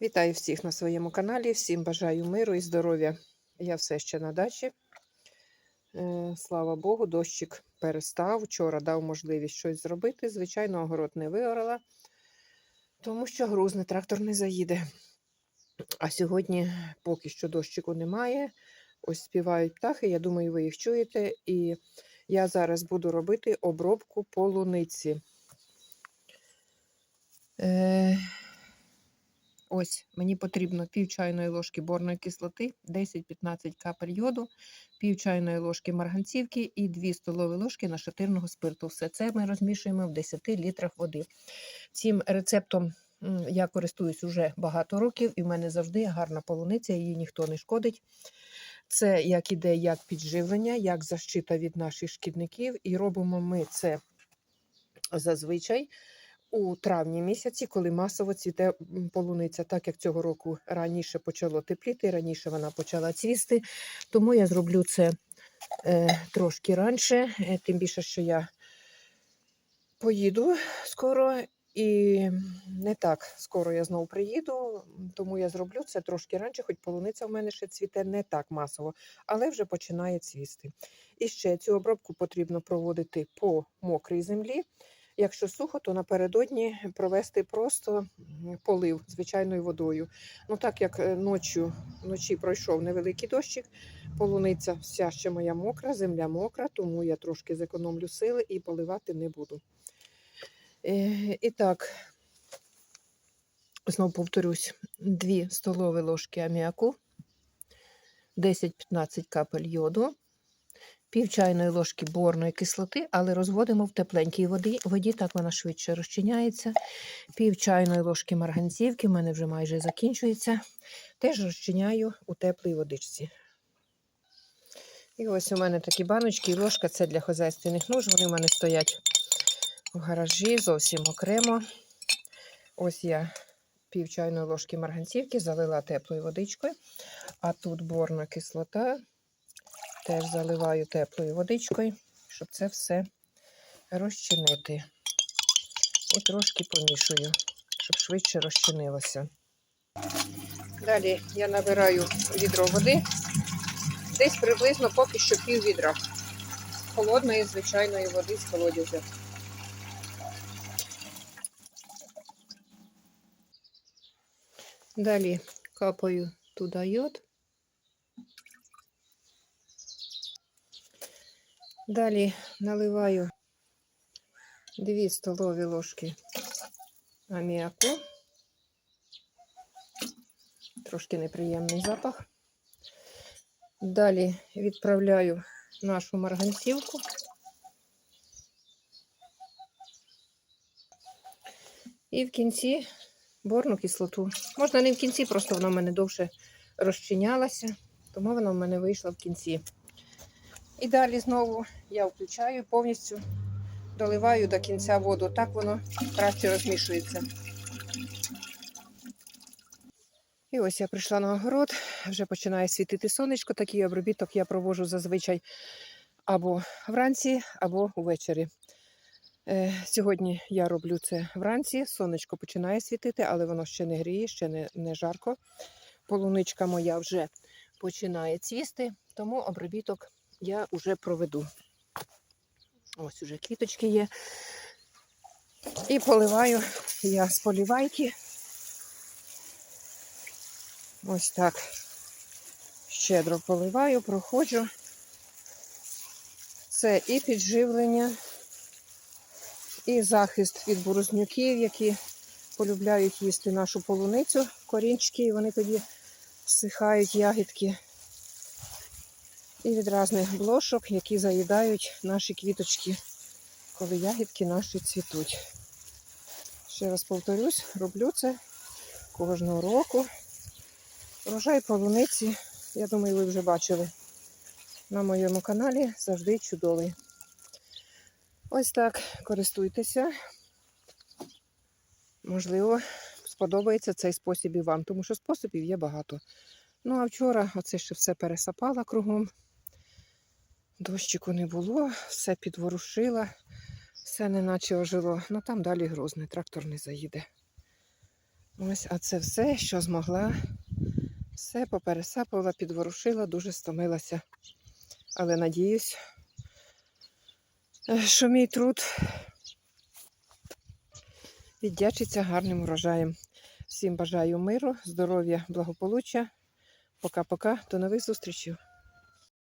Вітаю всіх на своєму каналі. Всім бажаю миру і здоров'я. Я все ще на дачі. Е, Слава Богу, дощик перестав. Вчора дав можливість щось зробити. Звичайно, огород не виорала, тому що грузний трактор не заїде. А сьогодні поки що дощику немає. Ось співають птахи. Я думаю, ви їх чуєте. І я зараз буду робити обробку полуниці. Е, Ось мені потрібно пів чайної ложки борної кислоти, 10-15 капель йоду, пів чайної ложки марганцівки і 2 столові ложки нашатирного спирту. Все це ми розмішуємо в 10 літрах води. Цим рецептом я користуюсь уже багато років, і в мене завжди гарна полуниця, її ніхто не шкодить. Це як іде як підживлення, як защита від наших шкідників. І робимо ми це зазвичай у травні місяці, коли масово цвіте полуниця, так як цього року раніше почало тепліти, раніше вона почала цвісти. Тому я зроблю це е, трошки раніше, е, тим більше, що я поїду скоро. І не так скоро я знову приїду, тому я зроблю це трошки раніше, хоч полуниця в мене ще цвіте не так масово, але вже починає цвісти. І ще цю обробку потрібно проводити по мокрій землі. Якщо сухо, то напередодні провести просто полив звичайною водою. Ну так як е, ночі, вночі пройшов невеликий дощик, полуниця вся ще моя мокра, земля мокра, тому я трошки зекономлю сили і поливати не буду. Е, І так, знову повторюсь, 2 столові ложки аміаку, 10-15 капель йоду, пів чайної ложки борної кислоти, але розводимо в тепленькій воді, воді, так вона швидше розчиняється. Пів чайної ложки марганцівки, в мене вже майже закінчується. Теж розчиняю у теплій водичці. І ось у мене такі баночки і ложка це для хозяйственних нуж. Вони в мене стоять в гаражі зовсім окремо. Ось я пів чайної ложки марганцівки залила теплою водичкою, а тут борна кислота. Теж заливаю теплою водичкою, щоб це все розчинити. І трошки помішую, щоб швидше розчинилося. Далі я набираю відро води, десь приблизно поки що пів відра холодної звичайної води з колодязя. Далі капаю туди йод. Далі наливаю 2 столові ложки аміаку. Трошки неприємний запах. Далі відправляю нашу марганцівку. І в кінці борну кислоту. Можна не в кінці, просто вона в мене довше розчинялася, тому вона в мене вийшла в кінці. І далі знову я включаю повністю, доливаю до кінця воду. Так воно краще розмішується. І ось я прийшла на огород, вже починає світити сонечко. Такий обробіток я проводжу зазвичай або вранці, або увечері. Е, сьогодні я роблю це вранці. Сонечко починає світити, але воно ще не гріє, ще не, не жарко. Полуничка моя вже починає цвісти, тому обробіток я вже проведу. Ось уже квіточки є. І поливаю я з полівайки. Ось так. Щедро поливаю, проходжу. Це і підживлення, і захист від бурузнюків, які полюбляють їсти нашу полуницю, корінчики, і вони тоді всихають ягідки і від різних блошок, які заїдають наші квіточки, коли ягідки наші цвітуть. Ще раз повторюсь, роблю це кожного року. Врожай полуниці, я думаю, ви вже бачили на моєму каналі завжди чудовий. Ось так користуйтеся. Можливо, сподобається цей спосіб і вам, тому що способів є багато. Ну, а вчора оце ще все пересапала кругом. Дощику не було, все підворушила, все неначе ожило. Ну там далі грозне, трактор не заїде. Ось, а це все, що змогла. Все попересапувала, підворушила, дуже стомилася. Але надіюсь, е, що мій труд віддячиться гарним урожаєм. Всім бажаю миру, здоров'я, благополуччя. Пока-пока. До нових зустрічей.